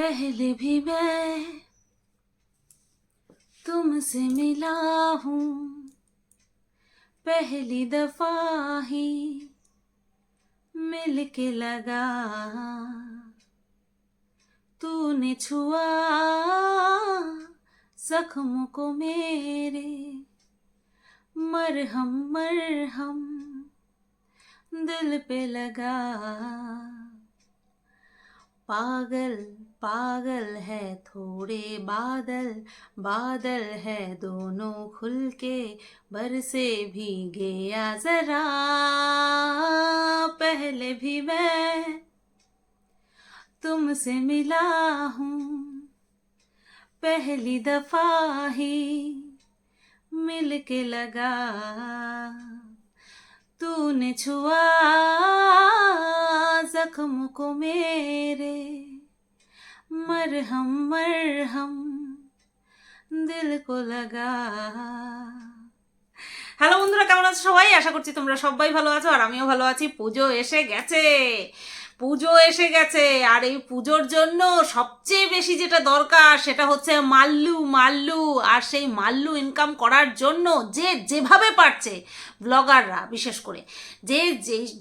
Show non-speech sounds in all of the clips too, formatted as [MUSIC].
पहले भी मैं तुमसे मिला हूँ। पहली दफ़ा ही मिल के लगा। तूने छुआ जख्म को मेरे। मरहम मरहम दिल पे लगा। पागल पागल है थोड़े बादल बादल है दोनों खुल के बरसे भी गया जरा। पहले भी मैं तुमसे मिला हूँ, पहली दफ़ा ही मिल के लगा। तूने छुआ जख्म को मेरे मरहम मरहम दिल को लगा হ্যালো বন্ধুরা কেমন আছো সবাই আশা করছি তোমরা সবাই ভালো আছো আর আমিও ভালো আছি পুজো এসে গেছে পুজো এসে গেছে, আর এই পুজোর জন্য সবচেয়ে বেশি যেটা দরকার সেটা হচ্ছে মাল্লু মাল্লু, আর সেই মাল্লু ইনকাম করার জন্য যে যেভাবে পারছে ব্লগাররা বিশেষ করে যে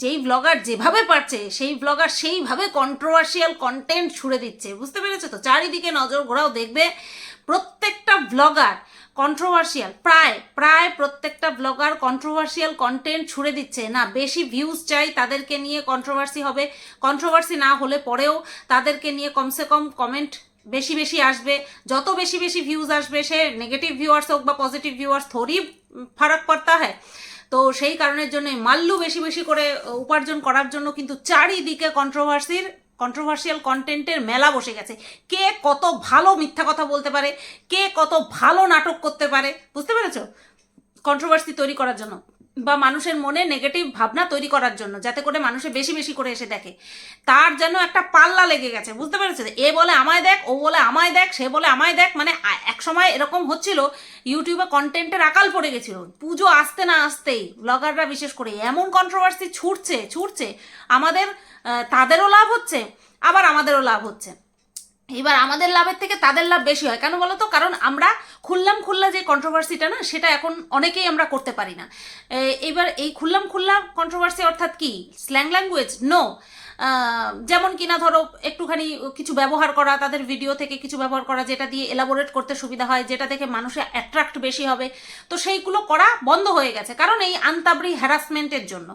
যেই ব্লগার যেভাবে পারছে, সেই ব্লগার সেইভাবে কন্ট্রোভার্সিয়াল কন্টেন্ট ছুড়ে দিচ্ছে। বুঝতে পেরেছ তো? চারিদিকে নজর ঘোরাও দেখবে। প্রত্যেকটা ব্লগার কন্ট্রোভার্সিয়াল প্রায় প্রায় প্রত্যেকটা ব্লগার কন্ট্রোভার্সিয়াল কন্টেন্ট ছুড়ে দিচ্ছে। না, বেশি ভিউজ চাই তাদেরকে নিয়ে কন্ট্রোভার্সি হবে। কন্ট্রোভার্সি না হলে পরেও তাদেরকে নিয়ে কমসে কম কমেন্ট বেশি বেশি আসবে। যত বেশি বেশি ভিউজ আসবে, সে নেগেটিভ ভিউয়ার্স হোক বা পজিটিভ ভিউয়ার্স থোড়ি ফারাক পড়তা হয়। তো সেই কারণের জন্য মাল্লু বেশি বেশি করে উপার্জন করার জন্য কিন্তু চারিদিকে কন্ট্রোভার্সির কন্ট্রোভার্সিয়াল কন্টেন্টের মেলা বসে গেছে। কে কত ভালো মিথ্যা কথা বলতে পারে? কে কত ভালো নাটক করতে পারে? বুঝতে পেরেছ? কন্ট্রোভার্সি তৈরি করার জন্য। বা মানুষের মনে নেগেটিভ ভাবনা তৈরি করার জন্য, যাতে করে মানুষে বেশি বেশি করে এসে দেখে। তার যেন একটা পাল্লা লেগে গেছে, বুঝতে পেরেছে এ বলে আমায় দেখ, ও বলে আমায় দেখ, সে বলে আমায় দেখ মানে এক সময় এরকম হচ্ছিল ইউটিউবে কন্টেন্টের আকাল পড়ে গেছিল। পুজো আসতে না আসতেই ব্লগাররা বিশেষ করে এমন কন্ট্রোভার্সি ছুটছে ছুটছে, আমাদের তাদেরও লাভ হচ্ছে, আবার আমাদেরও লাভ হচ্ছে। এবার আমাদের লাভের থেকে তাদের লাভ বেশি হয়। কেন বলো তো কারণ আমরা খুললাম খুল্লা যে কন্ট্রোভার্সিটা না, সেটা এখন অনেকেই আমরা করতে পারি না। এবার এই খুললাম খুল্লা কন্ট্রোভার্সি অর্থাৎ কি? স্ল্যাং ল্যাঙ্গুয়েজ নো যেমন কিনা ধরো একটুখানি কিছু ব্যবহার করা, তাদের ভিডিও থেকে কিছু ব্যবহার করা, যেটা দিয়ে এলাবোরেট করতে সুবিধা হয়, যেটা দেখে মানুষের অ্যাট্রাক্ট বেশি হবে। তো সেইগুলো করা বন্ধ হয়ে গেছে, কারণ এই আন্তাবরি হ্যারাসমেন্টের জন্য।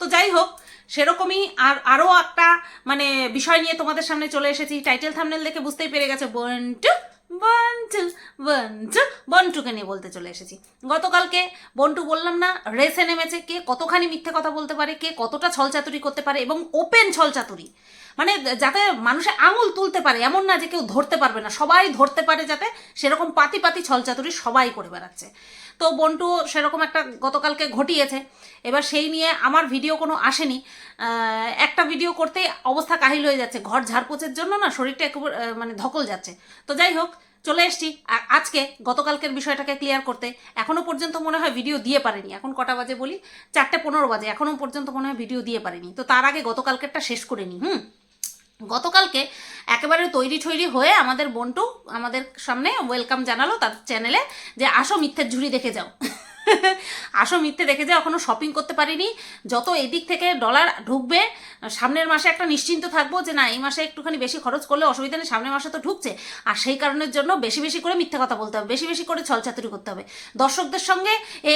তো যাই হোক, সেরকমই আর আরও একটা মানে বিষয় নিয়ে তোমাদের সামনে চলে এসেছি। টাইটেল থামনেল দেখে বুঝতেই পেরে গেছে বন্টু বন্টু বন্টু বন্টুকে নিয়ে বলতে চলে এসেছি। গতকালকে বন্টু বললাম না, রেসে নেমেছে, কে কতখানি মিথ্যে কথা বলতে পারে, কে কতটা ছলচাতুরি করতে পারে এবং ওপেন ছলচাতুরি। মানে যাতে মানুষে আঙুল তুলতে পারে, এমন না যে কেউ ধরতে পারবে না, সবাই ধরতে পারে যাতে সেরকম পাতি পাতি ছলচাতুরি সবাই করে বেড়াচ্ছে। তো বন্টু সেরকম একটা গতকালকে ঘটিয়েছে। এবার সেই নিয়ে আমার ভিডিও কোনো আসেনি। একটা ভিডিও করতে অবস্থা কাহিল হয়ে যাচ্ছে। ঘর ঝাড়পোছের জন্য না শরীরটা একটু মানে ধকল যাচ্ছে। তো যাই হোক, চলে এসছি। আজকে গতকালকের বিষয়টাকে ক্লিয়ার করতে। এখনও পর্যন্ত মনে হয় ভিডিও দিয়ে পারেনি। এখন কটা বাজে বলি? চারটে পনেরো বাজে। এখনও পর্যন্ত মনে হয় ভিডিও দিয়ে পারেনি। তো তার আগে গতকালকেরটা শেষ করে নি, হুম? গতকালকে একেবারে তৈরি ঠৈরি হয়ে আমাদের বন্টু আমাদের সামনে ওয়েলকাম জানালো তার চ্যানেলে যে আসো মিথ্যের ঝুড়ি দেখে যাও। [LAUGHS] আসো মিথ্যে দেখে যাও, এখনও শপিং করতে পারিনি। যত এদিক থেকে ডলার ঢুকবে, সামনের মাসে একটা নিশ্চিন্ত থাকব যে না, এই মাসে একটুখানি বেশি খরচ করলে অসুবিধা নেই, সামনের মাসে তো ঢুকছে। আর সেই কারণের জন্য বেশি বেশি করে মিথ্যে কথা বলতে হবে, বেশি বেশি করে ছলচাতুরি করতে হবে। দর্শকদের সঙ্গে এ,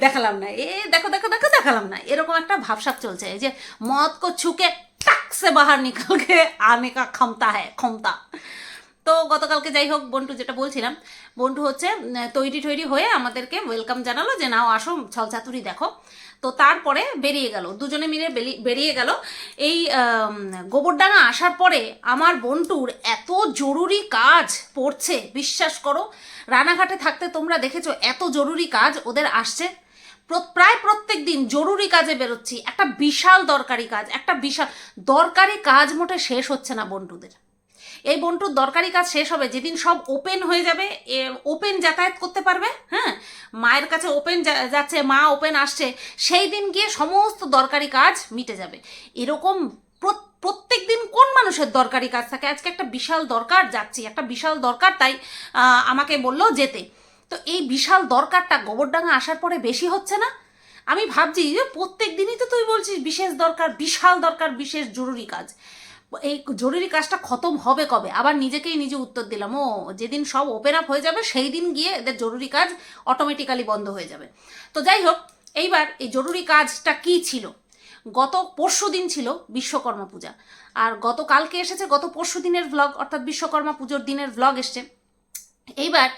দেখালাম না, এ, দেখো দেখো দেখো, দেখালাম না। এরকম একটা ভাবসাব চলছে, এই যে মদ কো ছুকে টাক সে বাহার নিকাল কে আনে কা ক্ষমতা হ্যায় ক্ষমতা তো গতকালকে যাই হোক, বন্টু যেটা বলছিলাম, বন্টু হচ্ছে তৈরি টৈরি হয়ে আমাদেরকে ওয়েলকাম জানালো যে, নাও আসো ছলচাতুরি দেখো। তো তারপরে বেরিয়ে গেল, দুজনে মিলে বেরিয়ে গেল। এই গোবরডাঙ্গা আসার পরে আমার বন্টুর এত জরুরি কাজ পড়ছে, বিশ্বাস করো। রানাঘাটে থাকতে তোমরা দেখেছ, এত জরুরি কাজ ওদের আসছে। প্রায় প্রত্যেক দিন জরুরি কাজে বেরোচ্ছি। একটা বিশাল দরকারি কাজ, একটা বিশাল, দরকারি কাজ মোটে শেষ হচ্ছে না বন্টুদের। এই বন্টুর দরকারি কাজ শেষ হবে, যেদিন সব ওপেন হয়ে যাবে ওপেন যাতায়াত করতে পারবে হ্যাঁ? মায়ের কাছে ওপেন যাচ্ছে, মা ওপেন আসছে, সেই দিন গিয়ে সমস্ত দরকারি কাজ মিটে যাবে। এরকম প্রত্যেক দিন কোন মানুষের দরকারি কাজ থাকে? আজকে একটা বিশাল দরকার, যাচ্ছি, একটা বিশাল দরকার, তাই আমাকে বলল যেতে। তো এই বিশাল দরকারটা গোবরডাঙ্গা আসার পরে বেশি হচ্ছে না? আমি ভাবছি যে প্রত্যেক দিনই তো তুই বলছিস বিশেষ দরকার, বিশাল দরকার, বিশেষ জরুরি কাজ। এই জরুরি কাজটা খতম হবে কবে? আবার নিজেকেই নিজে উত্তর দিলাম, ও যেদিন সব ওপেন আপ হয়ে যাবে সেই দিন গিয়ে এদের জরুরি কাজ অটোমেটিক্যালি বন্ধ হয়ে যাবে। তো যাই হোক, এইবার এই জরুরি কাজটা কি ছিল? গত পরশু দিন ছিল বিশ্বকর্মা পূজা। আর গতকালকে এসেছে, গত পরশু দিনের ভ্লগ অর্থাৎ বিশ্বকর্মা পুজোর দিনের ভ্লগ এসছে। এইবার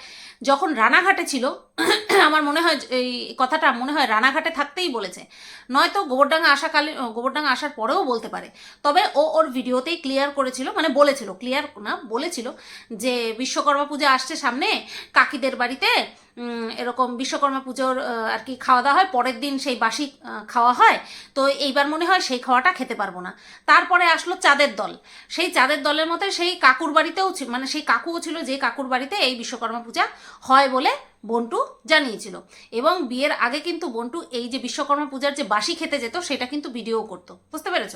যখন রানাঘাটে ছিল, [CLEARS THROAT] আমার মনে হয় এই কথাটা মনে হয় রানাঘাটে থাকতেই বলেছে। নয়তো গোবরডাঙ্গা আসাকালে গোবরডাঙ্গা আসার পরেও বলতে পারে। তবে ও ওর ভিডিওতেই ক্লিয়ার করেছিল মানে বলেছিল ক্লিয়ার না, বলেছিল যে বিশ্বকর্মা পূজা আসছে সামনে, কাকিদের বাড়িতে এরকম বিশ্বকর্মা পুজোর আর কি খাওয়া দাওয়া হয়, পরের দিন সেই বাসি খাওয়া হয়। তো এইবার মনে হয় সেই খাওয়াটা খেতে পারব না। তারপরে আসলো চাঁদের দল। সেই চাঁদের দলের মধ্যে সেই কাকুর বাড়িতেও ছিল মানে সেই কাকুও ছিল যে কাকুর বাড়িতে এই বিশ্বকর্মা পূজা হয় বলে বন্টু জানিয়েছিল। এবং বিয়ের আগে কিন্তু বন্টু এই যে বিশ্বকর্মা পূজার যে বাসি খেতে যেত, সেটা কিন্তু ভিডিও করতো। বুঝতে পেরেছ?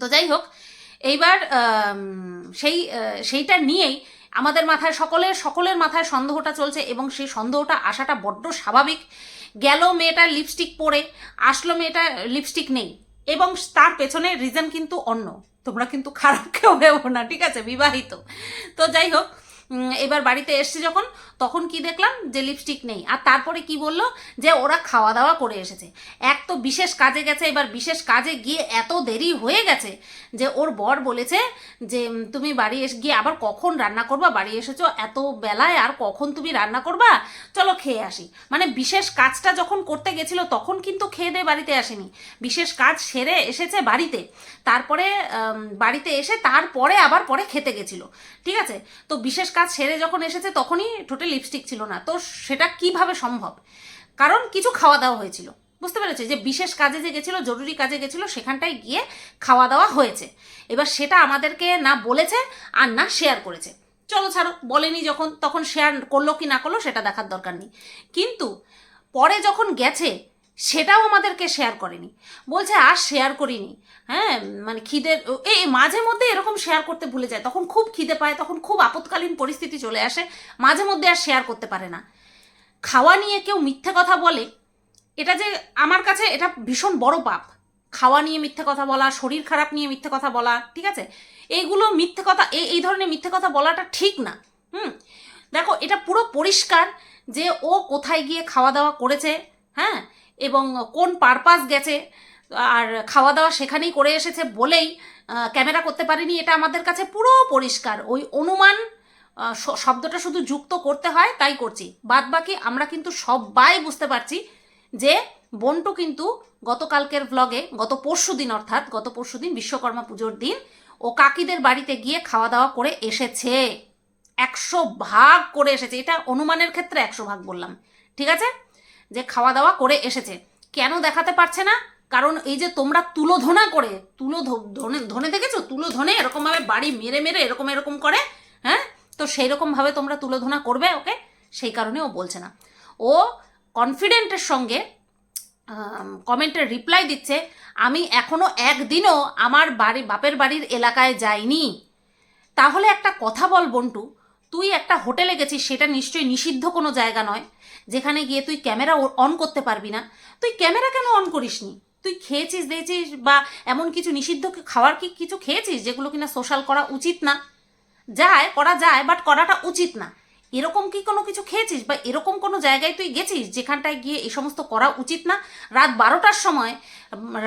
তো যাই হোক, এইবার সেই সেইটা নিয়েই আমাদের মাথায় সকলের সকলের মাথায় সন্দেহটা চলছে এবং সেই সন্দেহটা আসাটা বড্ড স্বাভাবিক। গেল মেয়েটা লিপস্টিক পরে, আসলো মেয়েটা লিপস্টিক নেই এবং তার পেছনে রিজন কিন্তু অন্য। তোমরা কিন্তু খারাপ কেউ ভেবো না, ঠিক আছে? বিবাহিত। তো যাই হোক এবার বাড়িতে এসছে যখন, তখন কি দেখলাম? যে লিপস্টিক নেই। আর তারপরে কি বলল? যে ওরা খাওয়া দাওয়া করে এসেছে। এক তো বিশেষ কাজে গেছে, এবার বিশেষ কাজে গিয়ে এত দেরি হয়ে গেছে যে ওর বর বলেছে যে তুমি বাড়ি এসে, গিয়ে আবার কখন রান্না করবা? বাড়ি এসেছ এত বেলায়, আর কখন তুমি রান্না করবা? চলো খেয়ে আসি। মানে বিশেষ কাজটা যখন করতে গেছিল, তখন কিন্তু খেয়ে দিয়ে বাড়িতে আসেনি। বিশেষ কাজ সেরে এসেছে বাড়িতে। তারপরে বাড়িতে এসে তারপরে আবার পরে খেতে গেছিল। ঠিক আছে? তো বিশেষ কাজ সেরে যখন এসেছে তখনই ঠোঁটে লিপস্টিক ছিল না। তো সেটা কীভাবে সম্ভব? কারণ কিছু খাওয়া দাওয়া হয়েছিল। বুঝতে পেরেছে? যে বিশেষ কাজে যে গেছিল, জরুরি কাজে গেছিল, সেখানটায় গিয়ে খাওয়া দাওয়া হয়েছে। এবার সেটা আমাদেরকে না বলেছে আর না শেয়ার করেছে। চলো ছাড়ো, বলেনি যখন, তখন শেয়ার করল কি না করল সেটা দেখার দরকার নেই। কিন্তু পরে যখন গেছে সেটাও আমাদেরকে শেয়ার করেনি। বলছে আর শেয়ার করিনি। হ্যাঁ মানে খিদের এই মাঝে মধ্যে এরকম শেয়ার করতে ভুলে যায়। তখন খুব খিদে পায়, তখন খুব আপৎকালীন পরিস্থিতি চলে আসে। মাঝে মধ্যে আর শেয়ার করতে পারে না। খাওয়া নিয়ে কেউ মিথ্যে কথা বলে, এটা যে আমার কাছে এটা ভীষণ বড় পাপ। খাওয়া নিয়ে মিথ্যে কথা বলা, শরীর খারাপ নিয়ে মিথ্যে কথা বলা, ঠিক আছে? এইগুলো মিথ্যে কথা এই এই ধরনের মিথ্যে কথা বলাটা ঠিক না। হুম? দেখো, এটা পুরো পরিষ্কার যে ও কোথায় গিয়ে খাওয়া দাওয়া করেছে হ্যাঁ? এবং কোন পারপাস গেছে, আর খাওয়া দাওয়া সেখানেই করে এসেছে বলেই ক্যামেরা করতে পারিনি, এটা আমাদের কাছে পুরো পরিষ্কার। ওই অনুমান শব্দটা শুধু যুক্ত করতে হয়, তাই করছি। বাদ বাকি আমরা কিন্তু সবাই বুঝতে পারছি যে, বন্টু কিন্তু গতকালকের ভ্লগে গত পরশু দিন অর্থাৎ, গত পরশু দিন বিশ্বকর্মা পুজোর দিন, ও কাকিদের বাড়িতে গিয়ে খাওয়া দাওয়া করে এসেছে। একশো ভাগ করে এসেছে। এটা অনুমানের ক্ষেত্রে একশো ভাগ বললাম। ঠিক আছে? যে খাওয়া দাওয়া করে এসেছে। কেন দেখাতে পারছে না? কারণ এই যে তোমরা তুলো ধনা করে তুলো ধনে ধনে দেখেছ? তুলো ধনে এরকমভাবে বাড়ি মেরে মেরে এরকম এরকম করে হ্যাঁ? তো সেই রকমভাবে তোমরা তুলো ধনা করবে ওকে? সেই কারণে ও বলছে না। ও কনফিডেন্টের সঙ্গে কমেন্টের রিপ্লাই দিচ্ছে, আমি এখনও একদিনও আমার বাড়ি, বাপের বাড়ির এলাকায় যাইনি। তাহলে একটা কথা বল বন্টু, তুই একটা হোটেলে গেছিস, সেটা নিশ্চয়ই নিষিদ্ধ কোনো জায়গা নয়। যেখানে গিয়ে তুই ক্যামেরা অন করতে পারবি না। তুই ক্যামেরা কেন অন করিসনি? তুই খেয়েছিস, দিয়েছিস বা এমন কিছু নিষিদ্ধ খাওয়ার কি কিছু খেয়েছিস যেগুলো কিনা সোশ্যাল করা উচিত না? যায়, করা যায় বাট করাটা উচিত না। এরকম কি কোনো কিছু খেয়েছিস? বা এরকম কোনো জায়গায় তুই গেছিস যেখানটায় গিয়ে এই সমস্ত করা উচিত না? রাত বারোটার সময়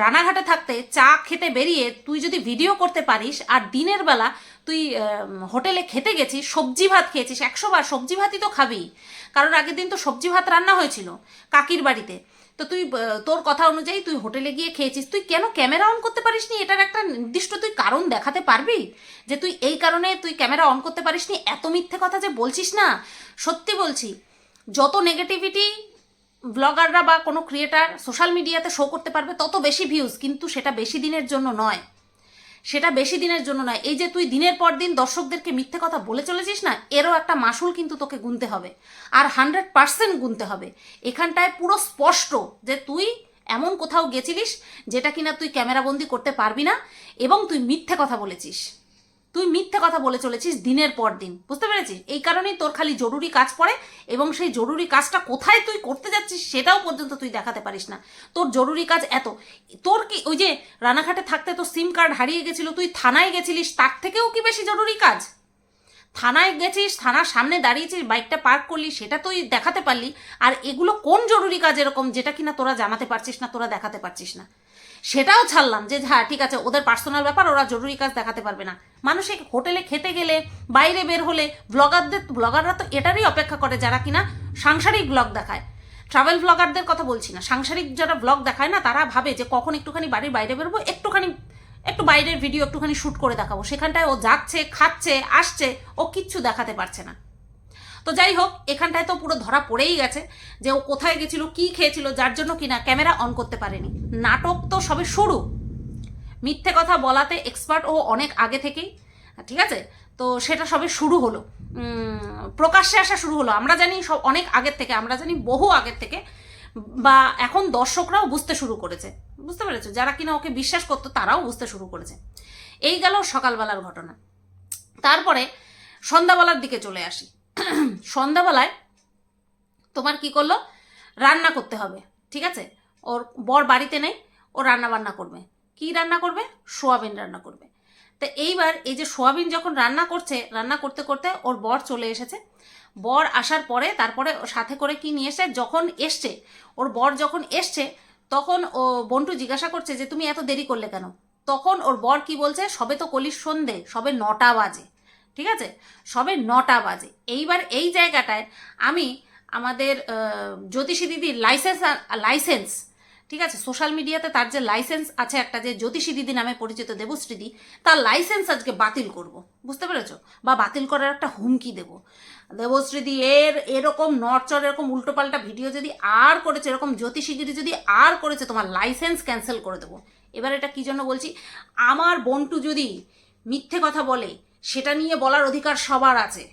রানাঘাটে থাকতে চা খেতে বেরিয়ে তুই যদি ভিডিও করতে পারিস আর দিনের বেলা তুই হোটেলে খেতে গেছিস, সবজি ভাত খেয়েছিস, একশো বার সবজি ভাতই তো খাবি। কারণ আগের দিন তো সবজি ভাত রান্না হয়েছিল কাকির বাড়িতে। তো তুই তোর কথা অনুযায়ী তুই হোটেলে গিয়ে খেয়েছিস। তুই কেন ক্যামেরা অন করতে পারিসনি? এটার একটা নির্দিষ্ট তুই কারণ দেখাতে পারবি? যে তুই এই কারণে তুই ক্যামেরা অন করতে পারিসনি? এত মিথ্যে কথা যে বলছিস না? সত্যি বলছি, যত নেগেটিভিটি ব্লগাররা বা কোনো ক্রিয়েটার সোশ্যাল মিডিয়াতে শো করতে পারবে, তত বেশি ভিউজ কিন্তু সেটা বেশি দিনের জন্য নয়। সেটা বেশি দিনের জন্য নয়। এই যে তুই দিনের পর দিন দর্শকদেরকে মিথ্যে কথা বলে চলেছিস না, এরও একটা মাসুল কিন্তু তোকে গুনতে হবে। আর হান্ড্রেড পার্সেন্ট গুনতে হবে। এখানটায় পুরো স্পষ্ট যে তুই এমন কোথাও গেছিলিস যেটা কিনা তুই ক্যামেরাবন্দি করতে পারবি না এবং তুই মিথ্যে কথা বলেছিস। তুই মিথ্যে কথা বলে চলেছিস দিনের পর দিন, বুঝতে পেরেছিস? এই কারণেই তোর খালি জরুরি কাজ পড়ে এবং সেই জরুরি কাজটা কোথায় তুই করতে যাচ্ছিস সেটাও পর্যন্ত তুই দেখাতে পারিস না। তোর জরুরি কাজ এত। তোর কি ওই যে রানাঘাটে থাকতে তোর সিম কার্ড হারিয়ে গেছিল, তুই থানায় গেছিলিস, তার থেকেও কি বেশি জরুরি কাজ? থানায় গেছিস, থানার সামনে দাঁড়িয়েছিস, বাইকটা পার্ক করলি, সেটা তুই দেখাতে পারলি, আর এগুলো কোন জরুরি কাজ এরকম যেটা কিনা তোরা জানাতে পারছিস না, তোরা দেখাতে পারছিস না? সেটাও ছাড়লাম যে হ্যাঁ ঠিক আছে, ওদের পার্সোনাল ব্যাপার, ওরা জরুরি কাজ দেখাতে পারবে না। মানুষে হোটেলে খেতে গেলে, বাইরে বের হলে ব্লগারদের ব্লগাররা তো এটারই অপেক্ষা করে যারা কিনা সাংসারিক ব্লগ দেখায়। ট্রাভেল ব্লগারদের কথা বলছি না, সাংসারিক যারা ব্লগ দেখায় না, তারা ভাবে যে, কখন একটুখানি বাড়ির বাইরে বেরোবো, একটুখানি, একটু বাইরের ভিডিও একটুখানি শ্যুট করে দেখাবো। সেখানটায় ও যাচ্ছে, খাচ্ছে, আসছে, ও কিচ্ছু দেখাতে পারছে না। তো যাই হোক এখানটায় তো পুরো ধরা পড়েই গেছে যে ও কোথায় গেছিল, কি খেয়েছিল, যার জন্য কিনা ক্যামেরা অন করতে পারেনি। নাটক তো সবে শুরু। মিথ্যে কথা বলাতে এক্সপার্ট ও অনেক আগে থেকেই, ঠিক আছে? তো সেটা সবে শুরু হলো। প্রকাশ্যে আসা শুরু হলো। আমরা জানি সব অনেক আগের থেকে, আমরা জানি বহু আগের থেকে, বা এখন দর্শকরাও বুঝতে শুরু করেছে। বুঝতে পেরেছ? যারা কিনা ওকে বিশ্বাস করতো, তারাও বুঝতে শুরু করেছে। এই গেল সকালবেলার ঘটনা। তারপরে সন্ধ্যাবেলার দিকে চলে আসি। সন্ধ্যাবেলায় তোমার কি করল? রান্না করতে হবে, ঠিক আছে? ওর বর বাড়িতে নেই, ও রান্না বান্না করবে। কি রান্না করবে? সোয়াবিন রান্না করবে। তো এইবার এই যে সোয়াবিন যখন রান্না করছে, রান্না করতে করতে ওর বর চলে এসেছে। বর আসার পরে তারপরে সাথে করে কি নিয়ে এসে, যখন এসছে, ওর বর যখন এসছে, তখন ও বন্টু জিজ্ঞাসা করছে যে, তুমি এত দেরি করলে কেন? তখন ওর বর কি বলছে, সবে তো কলির সন্ধে, সবে নটা বাজে। ঠিক আছে? সবে নটা বাজে। এইবার এই জায়গাটায় আমি আমাদের জ্যোতিষী দিদির লাইসেন্স লাইসেন্স ঠিক আছে? সোশ্যাল মিডিয়াতে তার যে লাইসেন্স আছে একটা যে জ্যোতিষী দিদি নামে পরিচিত দেবশ্রীদি তার লাইসেন্স আজকে বাতিল করব। বুঝতে পেরেছ? বা বাতিল করার একটা হুমকি দেব। দেবশ্রীদি এর, এরকম নরচর এরকম উল্টোপাল্টা ভিডিও যদি আর করেছে, এরকম জ্যোতিষীগিরি যদি আর করেছে, তোমার লাইসেন্স ক্যান্সেল করে দেবো। এবার এটা কি জন্য বলছি? আমার বন্টু যদি মিথ্যে কথা বলে সেটা নিয়ে বলার অধিকার সবার আছে,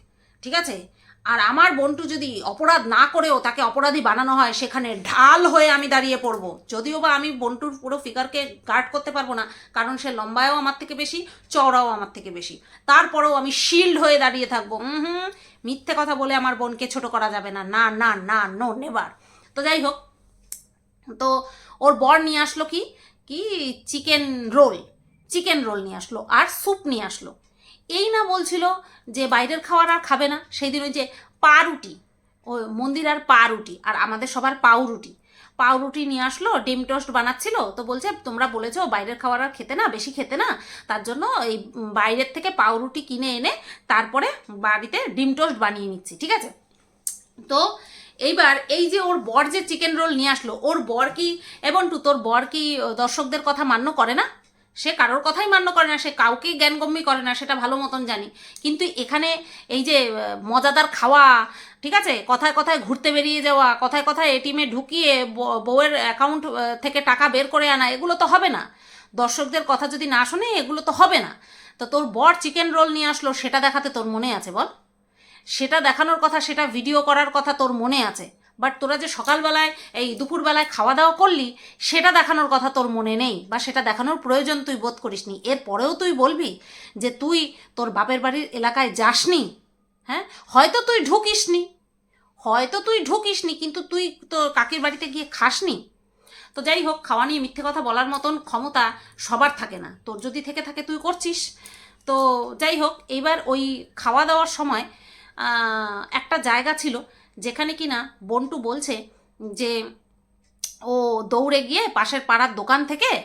ঠিক আছে? আর আমার বন্টু যদি অপরাধ না করেও তাকে অপরাধী বানানো হয়, সেখানে ঢাল হয়ে আমি দাঁড়িয়ে পড়ব। যদিও বা আমি বন্টুর পুরো ফিগারকে গার্ড করতে পারব না, কারণ সে লম্বায়ও আমার থেকে বেশি, চওড়াও আমার থেকে বেশি। তারপরেও আমি শিল্ড হয়ে দাঁড়িয়ে থাকব। হুম, মিথ্যে কথা বলে আমার বোনকে ছোট করা যাবে না। না না না নো নেবার তো যাই হোক, তো ওর বর নিয়ে আসলো কি? কি? চিকেন রোল চিকেন রোল নিয়ে আসলো, আর স্যুপ নিয়ে আসলো। এই না বলছিল যে বাইরের খাবার আর খাবে না সেই দিন ওই যে পাউরুটি ও মন্দির আর পাউরুটি, আর আমাদের সবার পাউরুটি। পাউরুটি নিয়ে আসলো, ডিম টোস্ট বানাচ্ছিল, তো বলছে, তোমরা বলেছ বাইরের খাবার আর খেতে না, বেশি খেতে না, তার জন্য এই বাইরের থেকে পাউরুটি কিনে এনে তারপরে বাড়িতে ডিম টোস্ট বানিয়ে নিচ্ছি, ঠিক আছে? তো এইবার এই যে ওর বর যে চিকেন রোল নিয়ে আসলো, ওর বর কি এবং তোর বর কি দর্শকদের কথা মান্য করে না? সে কারোর কথাই মান্য করে না, সে কাউকেই জ্ঞানগম্যই করে না, সেটা ভালো মতন জানি। কিন্তু এখানে এই যে মজাদার খাওয়া, ঠিক আছে? কথায় কথায় ঘুরতে বেরিয়ে যাওয়া, কথায় কথায় এটিএমে ঢুকিয়ে বউয়ের অ্যাকাউন্ট থেকে টাকা বের করে আনা, এগুলো তো হবে না। দর্শকদের কথা যদি না শোনে, এগুলো তো হবে না। তো তোর বর চিকেন রোল নিয়ে আসলো, সেটা দেখাতে তোর মনে আছে বল? সেটা দেখানোর কথা, সেটা ভিডিও করার কথা তোর মনে আছে। বাট তোরা যে সকালবেলায়, এই দুপুরবেলায় খাওয়া দাওয়া করলি, সেটা দেখানোর কথা তোর মনে নেই বা সেটা দেখানোর প্রয়োজন তুই বোধ করিসনি। এরপরেও তুই বলবি যে তুই তোর বাপের বাড়ির এলাকায় যাসনি হ্যাঁ? হয়তো তুই ঢুকিসনি, হয়তো তুই ঢুকিসনি, কিন্তু তুই তোর কাকির বাড়িতে গিয়ে খাসনি। তো যাই হোক, খাওয়া নিয়ে মিথ্যে কথা বলার মতন ক্ষমতা সবার থাকে না। তোর যদি থেকে থাকে, তুই করছিস। তো যাই হোক, এইবার ওই খাওয়া দাওয়ার সময় একটা জায়গা ছিল যেখানে কিনা বন্টু বলছে যে, ও দৌড়ে গিয়ে পাশের পাড়ার দোকান থেকে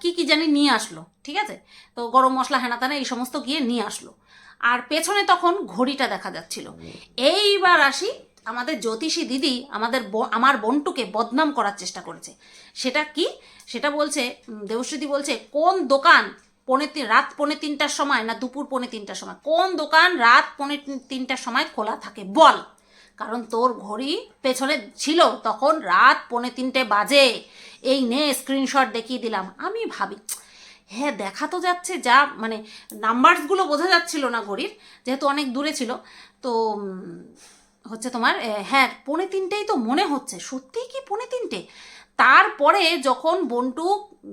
কি কি জানি নিয়ে আসলো, ঠিক আছে? তো গরম মশলা, হেনাতানা এই সমস্ত গিয়ে নিয়ে আসলো। আর পেছনে তখন ঘড়িটা দেখা যাচ্ছিল। এইবার আসি আমাদের জ্যোতিষী দিদি আমাদের আমার বন্টুকে বদনাম করার চেষ্টা করেছে। সেটা কি? সেটা বলছে দেবশ্রীদি বলছে, কোন দোকান পৌনে তিন রাত পৌনে তিনটার সময় না দুপুর পৌনে তিনটার সময়? কোন দোকান রাত পৌনে তিন- তিনটার সময় খোলা থাকে? বল। কারণ তোর ঘড়ি পেছনে ছিল, তখন রাত পৌনে তিনটে বাজে। এই নে স্ক্রিনশট দেখিয়ে দিলাম। আমি ভাবি হ্যাঁ দেখা তো যাচ্ছে যা মানে নাম্বারসগুলো বোঝা যাচ্ছিল না ঘড়ির, যেহেতু অনেক দূরে ছিল। তো হচ্ছে তোমার হ্যাঁ পৌনে তিনটেই তো মনে হচ্ছে। সত্যিই কি পৌনে তিনটে? তারপরে যখন বন্টু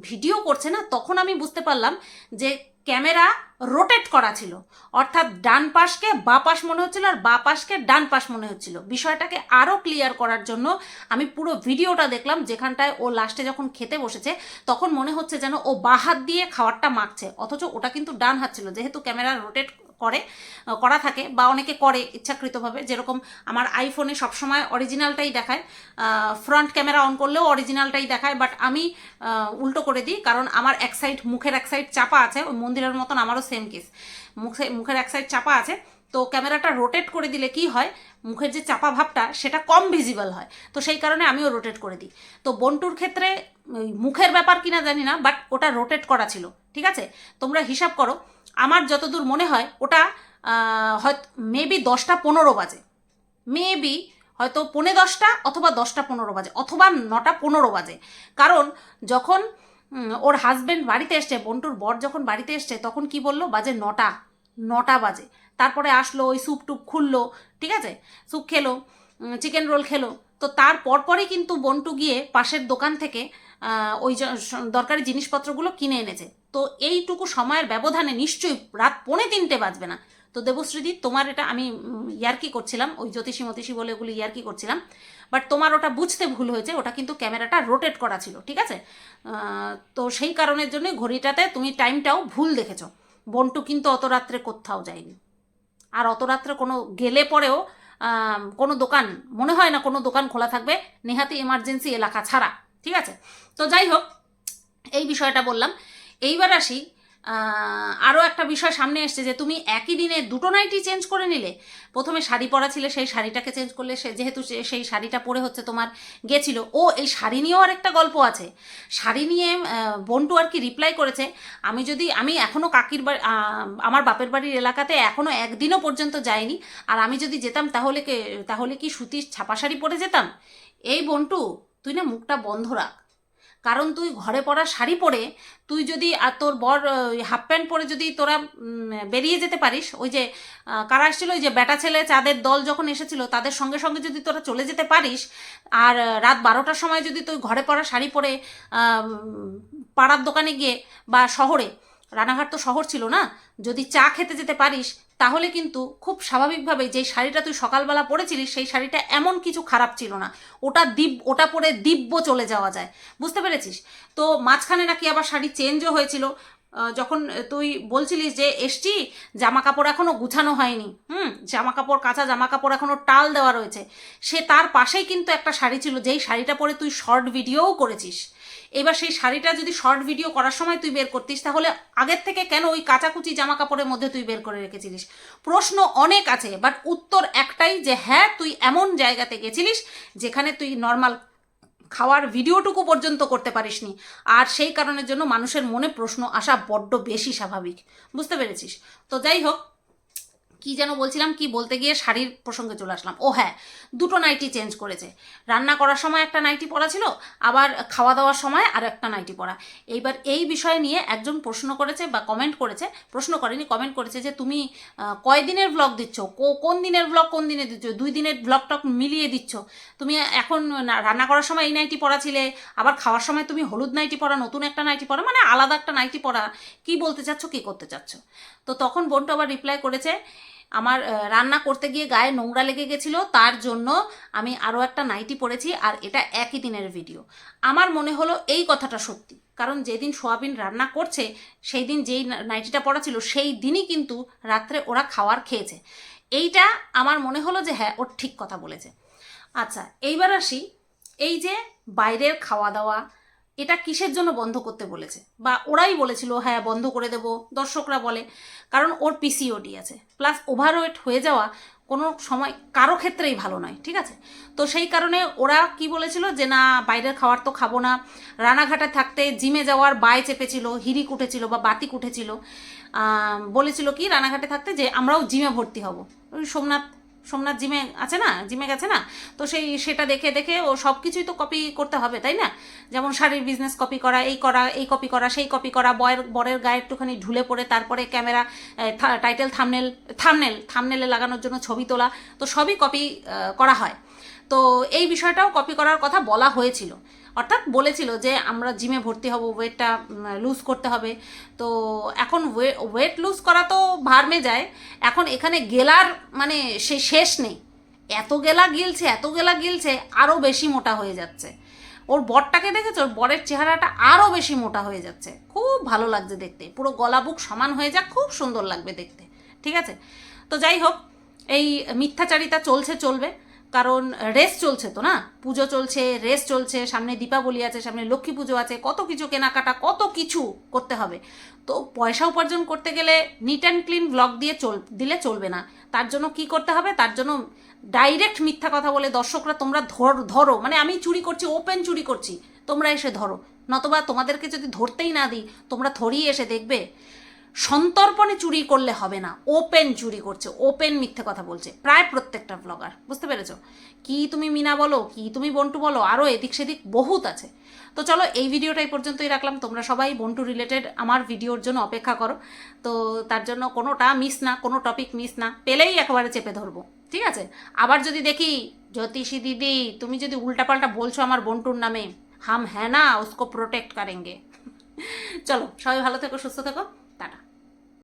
ভিডিও করছে না, তখন আমি বুঝতে পারলাম যে ক্যামেরা রোটেট করা ছিল। অর্থাৎ ডান পাশকে বা পাশ মনে হচ্ছিল আর বা পাশকে ডান পাশ মনে হচ্ছিল। বিষয়টাকে আরও ক্লিয়ার করার জন্য আমি পুরো ভিডিওটা দেখলাম যেখানটায় ও লাস্টে যখন খেতে বসেছে, তখন মনে হচ্ছে যেন ও বা হাত দিয়ে খাবারটা মাখছে। অথচ ওটা কিন্তু ডান হাত ছিল। যেহেতু ক্যামেরা রোটেট করে করা থাকে বা অনেকে করে ইচ্ছাকৃতভাবে। যেরকম আমার আইফোনে সবসময় অরিজিনালটাই দেখায় ফ্রন্ট ক্যামেরা অন করলেও অরিজিনালটাই দেখায় বাট আমি উল্টো করে দিই, কারণ আমার এক সাইড মুখের এক সাইড চাপা আছে, ওই মন্দিরের মতন আমারও সেম কেস মুখে, মুখের এক সাইড চাপা আছে, তো ক্যামেরাটা রোটেট করে দিলে কি হয়, মুখের যে চাপা ভাবটা, সেটা কম ভিজিবল হয়, তো সেই কারণে আমিও রোটেট করে দিই। তো বন্টুর ক্ষেত্রে মুখের ব্যাপার কিনা জানি না বাট ওটা রোটেট করা ছিল, ঠিক আছে? তোমরা হিসাব করো আমার যতদূর মনে হয়, ওটা হয়তো মেবি দশটা পনেরো বাজে। মেবি হয়তো পৌনে দশটা অথবা দশটা পনেরো বাজে, অথবা নটা পনেরো বাজে। কারণ যখন ওর হাজব্যান্ড বাড়িতে এসছে, বন্টুর বর যখন বাড়িতে এসছে, তখন কি বলল? বাজে নটা নটা বাজে। তারপরে আসলো, ওই স্যুপ টুপ খুললো, ঠিক আছে? স্যুপ খেলো চিকেন রোল খেলো। তো তার পরপরই কিন্তু বন্টু গিয়ে পাশের দোকান থেকে ওই দরকারি জিনিসপত্রগুলো কিনে এনেছে। তো এইটুকু সময়ের ব্যবধানে নিশ্চয়ই রাত পৌনে তিনটে বাজবে না। তো দেবশ্রীদি, তোমার এটা আমি ইয়ার্কি করছিলাম, ওই জ্যোতিষী মতিষী বলে ওগুলো ইয়ার্কি করছিলাম। বাট তোমার ওটা বুঝতে ভুল হয়েছে, ওটা কিন্তু ক্যামেরাটা রোটেট করা ছিল, ঠিক আছে? তো সেই কারণের জন্য ঘড়িটাতে তুমি টাইমটাও ভুল দেখেছ। বন্টু কিন্তু অত রাত্রে কোথাও যায়নি। আর অত রাত্রে কোনো গেলে পরেও কোনো দোকান, মনে হয় না কোনো দোকান খোলা থাকবে নেহাতি এমার্জেন্সি এলাকা ছাড়া, ঠিক আছে? তো যাই হোক, এই বিষয়টা বললাম। এইবার আসি আরও একটা বিষয় সামনে এসছে যে তুমি একই দিনে দুটো নাইটি চেঞ্জ করে নিলে। প্রথমে শাড়ি পরা ছিলে সেই শাড়িটাকে চেঞ্জ করলে, সে যেহেতু সেই শাড়িটা পরে হচ্ছে তোমার গেছিল। ও, এই শাড়ি নিয়েও আর একটা গল্প আছে। শাড়ি নিয়ে বন্টু আর কি রিপ্লাই করেছে, আমি যদি, আমি এখনও কাকির বাড়ি আমার বাপের বাড়ির এলাকাতে এখনও একদিনও পর্যন্ত যাইনি। আর আমি যদি যেতাম, তাহলে কে, তাহলে কি সুতির ছাপা শাড়ি পরে যেতাম? এই বন্টু, তুই না মুখটা বন্ধ রাখ। কারণ তুই ঘরে পরা শাড়ি পরে তুই যদি, আর তোর বর হাফ প্যান্ট পরে যদি তোরা বেরিয়ে যেতে পারিস, ওই যে কারা এসেছিল, ওই যে বেটা ছেলে, চাঁদের দল যখন এসেছিল, তাদের সঙ্গে সঙ্গে যদি তোরা চলে যেতে পারিস, আর রাত বারোটার সময় যদি তুই ঘরে পরা শাড়ি পরে পাড়ার দোকানে গিয়ে, বা শহরে, রানাঘাট তো শহর ছিল না, যদি চা খেতে যেতে পারিস তাহলে কিন্তু খুব স্বাভাবিকভাবে যে শাড়িটা তুই সকালবেলা পরেছিলিস, সেই শাড়িটা এমন কিছু খারাপ ছিল না। ওটা দিব ওটা পরে দিব্য চলে যাওয়া যায়। বুঝতে পেরেছিস? তো মাঝখানে নাকি আবার শাড়ি চেঞ্জও হয়েছিল। যখন তুই বলছিলিস যে, এসছি জামা কাপড় এখনও গুছানো হয়নি। হুম জামা কাপড় কাঁচা জামা কাপড় এখনও টাল দেওয়া রয়েছে। সে তার পাশেই কিন্তু একটা শাড়ি ছিল, যেই শাড়িটা পরে তুই শর্ট ভিডিওও করেছিস। এবার সেই শাড়িটা যদি শর্ট ভিডিও করার সময় তুই বের করতিস, তাহলে আগের থেকে কেন ওই কাচাকুচি জামা কাপড়ের মধ্যে তুই বের করে রেখেছিলিস? প্রশ্ন অনেক আছে বাট উত্তর একটাই যে হ্যাঁ তুই এমন জায়গাতে গেছিলিস যেখানে তুই নর্মাল খাওয়ার ভিডিওটুকু পর্যন্ত করতে পারিসনি। আর সেই কারণের জন্য মানুষের মনে প্রশ্ন আসা বড্ড বেশি স্বাভাবিক। বুঝতে পেরেছিস? তো যাই হোক কি যেন বলছিলাম, কি বলতে গিয়ে শাড়ির প্রসঙ্গে চলে আসলাম। ও হ্যাঁ দুটো নাইটি চেঞ্জ করেছে। রান্না করার সময় একটা নাইটি পরা ছিল, আবার খাওয়া দাওয়ার সময় আর একটা নাইটি পরা এইবার এই বিষয় নিয়ে একজন প্রশ্ন করেছে বা কমেন্ট করেছে, প্রশ্ন করেনি কমেন্ট করেছে যে তুমি কয় দিনের ব্লগ দিচ্ছ? কোন দিনের ব্লগ কোন দিনে দিচ্ছ? দুই দিনের ব্লগ টক মিলিয়ে দিচ্ছ? তুমি এখন রান্না করার সময় এই নাইটি পরা ছিলে আবার খাওয়ার সময় তুমি হলুদ নাইটি পরা নতুন একটা নাইটি পরা মানে আলাদা একটা নাইটি পরা কি বলতে চাচ্ছ, কি করতে চাচ্ছ? তো তখন বোনটা আবার রিপ্লাই করেছে, আমার রান্না করতে গিয়ে গায়ে নোংরা লেগে গেছিল, তার জন্য আমি আরও একটা নাইটি পরেছি, আর এটা একই দিনের ভিডিও আমার মনে হলো এই কথাটা সত্যি, কারণ যেদিন সোয়াবিন রান্না করছে সেই দিন যেই নাইটিটা পরা ছিল, সেই দিনই কিন্তু রাত্রে ওরা খাওয়ার খেয়েছে। এইটা আমার মনে হলো যে হ্যাঁ ওর ঠিক কথা বলেছে। আচ্ছা এইবার আসি, এই যে বাইরের খাওয়া দাওয়া এটা কিসের জন্য বন্ধ করতে বলেছে? বা ওরাই বলেছিল হ্যাঁ বন্ধ করে দেব, দর্শকরা বলে। কারণ ওর পিসিওডি আছে। প্লাস ওভারওয়েট হয়ে যাওয়া কোনো সময় কারও ক্ষেত্রেই ভালো নয়, ঠিক আছে? তো সেই কারণে ওরা কি বলেছিল যে, না, বাইরের খাবার তো খাব না। রানাঘাটে থাকতে জিমে যাওয়ার বায় চেপেছিল হিরিক উঠেছিল বা বাতিক উঠেছিল। বলেছিল কি, রানাঘাটে থাকতে যে, আমরাও জিমে ভর্তি হব। সোমনাথ সোমনাথ জিমে আছে না? জিমে গেছে না? তো সেই, সেটা দেখে দেখে ও সব কিছুই তো কপি করতে হবে, তাই না? যেমন শাড়ির বিজনেস কপি করা, এই করা, এই কপি করা, সেই কপি করা, বয়ের, বরের গায়ে একটুখানি ঢুলে পড়ে তারপরে ক্যামেরা টাইটেল থামনেল থামনেল থামনেলে লাগানোর জন্য ছবি তোলা, তো সবই কপি করা হয়। তো এই বিষয়টাও কপি করার কথা বলা হয়েছিল। অর্থাৎ বলেছিল যে আমরা জিমে ভর্তি হব ওয়েটটা লুজ করতে হবে। তো এখন ওয়েট লুজ করা তো ভার্মে যায়। এখন এখানে গেলার মানে সে, শেষ নেই। এত গেলা গিলছে, এত গেলা গিলছে আরও বেশি মোটা হয়ে যাচ্ছে। ওর বরটাকে দেখেছ? ওর বরের চেহারাটা আরও বেশি মোটা হয়ে যাচ্ছে। খুব ভালো লাগছে দেখতে। পুরো গলা বুক সমান হয়ে যাক, খুব সুন্দর লাগবে দেখতে। ঠিক আছে? তো যাই হোক, এই মিথ্যাচারিতা চলছে, চলবে। কারণ রেস চলছে তো না? পুজো চলছে, রেস চলছে, সামনে দীপাবলি আছে, সামনে লক্ষ্মী পুজো আছে, কত কিছু কেনাকাটা, কত কিছু করতে হবে। তো পয়সা উপার্জন করতে গেলে নিট অ্যান্ড ক্লিন ব্লগ দিয়ে চল, দিলে চলবে না। তার জন্য কি করতে হবে? তার জন্য ডাইরেক্ট মিথ্যা কথা বলে দর্শকরা তোমরা ধর, ধরো। মানে আমি চুরি করছি ওপেন চুরি করছি, তোমরা এসে ধরো। নতবা তোমাদেরকে যদি ধরতেই না দিই, তোমরা থরিয়ে এসে দেখবে। সন্তর্পণে চুরি করলে হবে না। ওপেন চুরি করছে ওপেন মিথ্যে কথা বলছে। প্রায় প্রত্যেকটা ব্লগার বুঝতে পেরেছ? কি তুমি মিনা বলো, কি তুমি বন্টু বলো আরও এদিক সেদিক বহুত আছে। তো চলো, এই ভিডিওটা এই পর্যন্তই রাখলাম। তোমরা সবাই বন্টু রিলেটেড আমার ভিডিওর জন্য অপেক্ষা করো। তো তার জন্য কোনোটা মিস না, কোনো টপিক মিস না, পেলেই একেবারে চেপে ধরবো। ঠিক আছে? আবার যদি দেখি, জ্যোতিষী দিদি, তুমি যদি উল্টাপাল্টা বলছো আমার বন্টুর নামে, হাম হ্যাঁ না উসকো প্রোটেক্ট করেঙ্গে। চলো, সবাই ভালো থেকো, সুস্থ থেকো। Tara.